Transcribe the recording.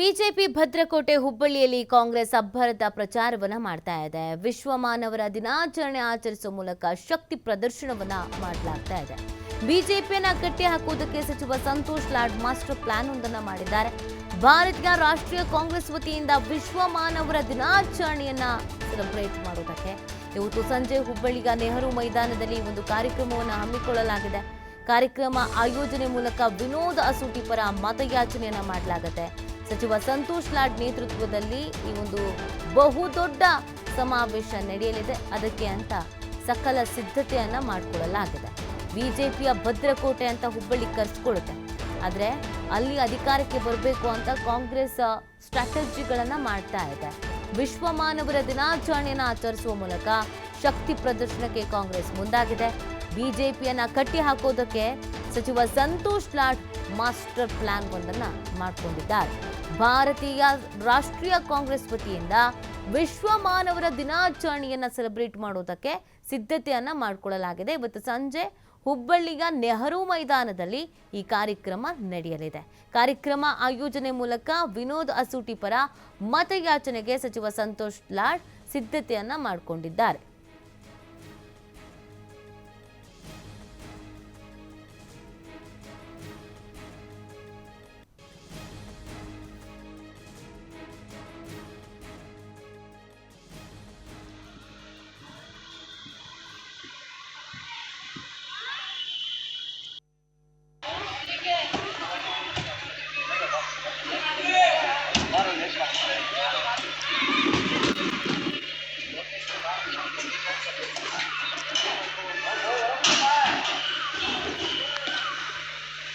BJP ಭದ್ರಕೋಟೆ ಹುಬ್ಬಳ್ಳಿಯಲ್ಲಿ ಕಾಂಗ್ರೆಸ್ ಅಬ್ಬರದ ಪ್ರಚಾರವನ್ನ ಮಾಡ್ತಾ ಇದೆ. ವಿಶ್ವ ಮಾನವರ ದಿನಾಚರಣೆ ಆಚರಿಸುವ ಮೂಲಕ ಶಕ್ತಿ ಪ್ರದರ್ಶನವನ್ನ ಮಾಡಲಾಗ್ತಾ ಇದೆ. ಬಿಜೆಪಿಯನ್ನ ಕಟ್ಟಿ ಹಾಕುವುದಕ್ಕೆ ಸಚಿವ ಸಂತೋಷ್ ಲಾಡ್ ಮಾಸ್ಟರ್ ಪ್ಲಾನ್ ಒಂದನ್ನ ಮಾಡಿದ್ದಾರೆ. ಭಾರತೀಯ ರಾಷ್ಟ್ರೀಯ ಕಾಂಗ್ರೆಸ್ ವತಿಯಿಂದ ವಿಶ್ವ ಮಾನವರ ದಿನಾಚರಣೆಯನ್ನ ಸೆಲೆಬ್ರೇಟ್ ಮಾಡೋದಕ್ಕೆ ಇವತ್ತು ಸಂಜೆ ಹುಬ್ಬಳ್ಳಿಯ ನೆಹರು ಮೈದಾನದಲ್ಲಿ ಒಂದು ಕಾರ್ಯಕ್ರಮವನ್ನು ಹಮ್ಮಿಕೊಳ್ಳಲಾಗಿದೆ. ಕಾರ್ಯಕ್ರಮ ಆಯೋಜನೆ ಮೂಲಕ ವಿನೋದ ಅಸೂಟಿ ಪರ ಮತಯಾಚನೆಯನ್ನ ಮಾಡಲಾಗುತ್ತೆ. ಸಚಿವ ಸಂತೋಷ್ ಲಾಡ್ ನೇತೃತ್ವದಲ್ಲಿ ಈ ಒಂದು ಬಹುದೊಡ್ಡ ಸಮಾವೇಶ ನಡೆಯಲಿದೆ. ಅದಕ್ಕೆ ಅಂತ ಸಕಲ ಸಿದ್ಧತೆಯನ್ನ ಮಾಡಿಕೊಳ್ಳಲಾಗಿದೆ ಬಿಜೆಪಿಯ ಭದ್ರಕೋಟೆ ಅಂತ ಹುಬ್ಬಳ್ಳಿ ಕರೆಸ್ಕೊಳ್ಳುತ್ತೆ ಆದರೆ ಅಲ್ಲಿ ಅಧಿಕಾರಕ್ಕೆ ಬರಬೇಕು ಅಂತ ಕಾಂಗ್ರೆಸ್ ಸ್ಟ್ರಾಟಜಿಗಳನ್ನು ಮಾಡ್ತಾ ಇದೆ. ವಿಶ್ವ ಮಾನವರ ದಿನಾಚರಣೆಯನ್ನು ಆಚರಿಸುವ ಮೂಲಕ ಶಕ್ತಿ ಪ್ರದರ್ಶನಕ್ಕೆ ಕಾಂಗ್ರೆಸ್ ಮುಂದಾಗಿದೆ. ಬಿಜೆಪಿಯನ್ನ ಕಟ್ಟಿ ಹಾಕೋದಕ್ಕೆ ಸಚಿವ ಸಂತೋಷ್ ಲಾಡ್ ಮಾಸ್ಟರ್ ಪ್ಲಾನ್ ಒಂದನ್ನು ಮಾಡಿಕೊಂಡಿದ್ದಾರೆ. ಭಾರತೀಯ ರಾಷ್ಟ್ರೀಯ ಕಾಂಗ್ರೆಸ್ ವತಿಯಿಂದ ವಿಶ್ವ ಮಾನವರ ದಿನಾಚರಣೆಯನ್ನು ಸೆಲೆಬ್ರೇಟ್ ಮಾಡೋದಕ್ಕೆ ಸಿದ್ಧತೆಯನ್ನ ಮಾಡಿಕೊಳ್ಳಲಾಗಿದೆ. ಇವತ್ತು ಸಂಜೆ ಹುಬ್ಬಳ್ಳಿಯ ನೆಹರು ಮೈದಾನದಲ್ಲಿ ಈ ಕಾರ್ಯಕ್ರಮ ನಡೆಯಲಿದೆ. ಕಾರ್ಯಕ್ರಮ ಆಯೋಜನೆ ಮೂಲಕ ವಿನೋದ್ ಅಸೂಟಿ ಪರ ಮತಯಾಚನೆಗೆ ಸಚಿವ ಸಂತೋಷ್ ಲಾಡ್ ಸಿದ್ಧತೆಯನ್ನ ಮಾಡಿಕೊಂಡಿದ್ದಾರೆ.